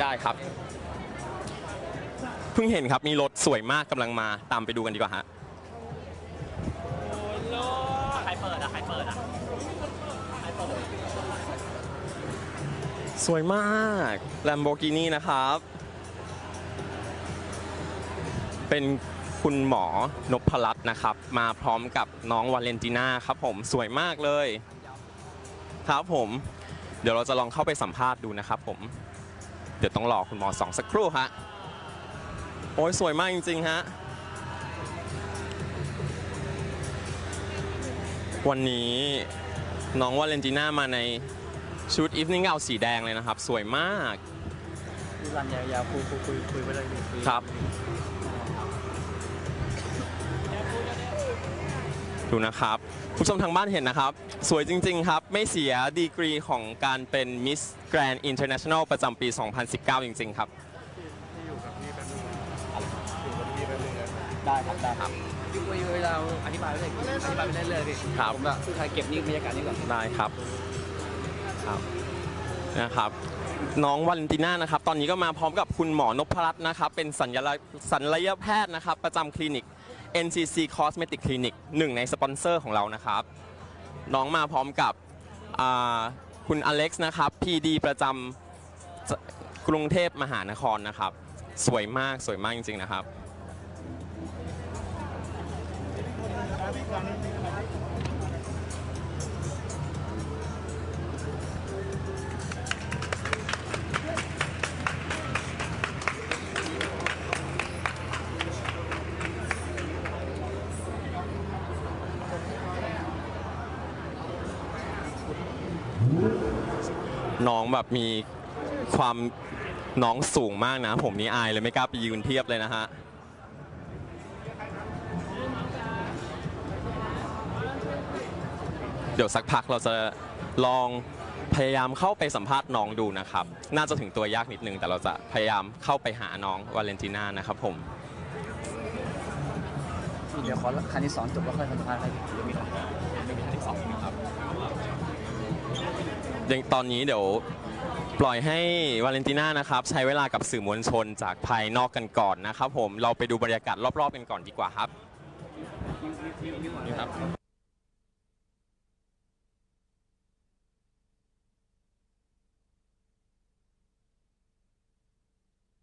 ได้ครับ เพิ่งเห็นครับมีรถสวยมากกำลังมาตามไปดูกันดีกว่าฮะใครเปิดอะใครเปิดอะสวยมาก Lamborghini นะครับ เป็นคุณหมอนพรัตน์นะครับ มาพร้อมกับน้องวาเลนติน่าครับผมสวยมากเลย ครับผม เดี๋ยวเราจะลองเข้าไปสัมภาษณ์ดูนะครับผม เดี๋ยวต้องรอคุณหมอสองสักครู่ฮะ โอ้ยสวยมากจริง ๆ ฮะ วันนี้น้องวาเลนติน่ามาในชุดอีฟนิ่งเอาสีแดงเลยนะครับ สวยมากรันยาวๆคุยคุยคุยคุยไปเลยคุยครับ ดูนะครับ ผู้ชมทางบ้านเห็นนะครับ สวยจริง ๆ ครับ ไม่เสียดีกรีของการเป็น Miss Grand International ประจำปี 2019 จริง ๆ ครับ ได้ครับได้ครับยุคเวลาอธิบายไปเลยอธิบายไปเรื่อยๆพี่ครับ ผมแบบถ่ายเก็บนี่บรรยากาศนี่ก่อนได้ครับครับนะครับน้องวาเลนติน่านะครับ ตอนนี้ก็มาพร้อมกับคุณหมอนพรัตน์นะครับ เป็นสัญลักษณ์สัญญแพทย์นะครับ ประจำคลินิก NCC Cosmetic Clinic หนึ่งในสปอนเซอร์ของเรานะครับ น้องมาพร้อมกับคุณอเล็กซ์นะครับ PD ประจำกรุงเทพมหานครนะครับ สวยมากสวยมากจริงๆนะครับ น้องแบบมีความน้องสูงมากนะ ผมนี่อายเลยไม่กล้าไปยืนเทียบเลยนะฮะเดี๋ยวสักพักเราจะลองพยายามเข้าไปสัมภาษณ์น้องดูนะครับ น่าจะถึงตัวยากนิดนึง แต่เราจะพยายามเข้าไปหาน้องวาเลนติน่านะครับผม เดี๋ยวขอคันที่สองจบแล้วค่อยสัมภาษณ์ให้เดี๋ยวมีของ ยังตอนนี้เดี๋ยวปล่อยให้วาเลนติน่านะครับใช้เวลากับสื่อมวลชนจากภายนอกกันก่อนนะครับผมเราไปดูบรรยากาศรอบๆกันก่อนดีกว่าครับ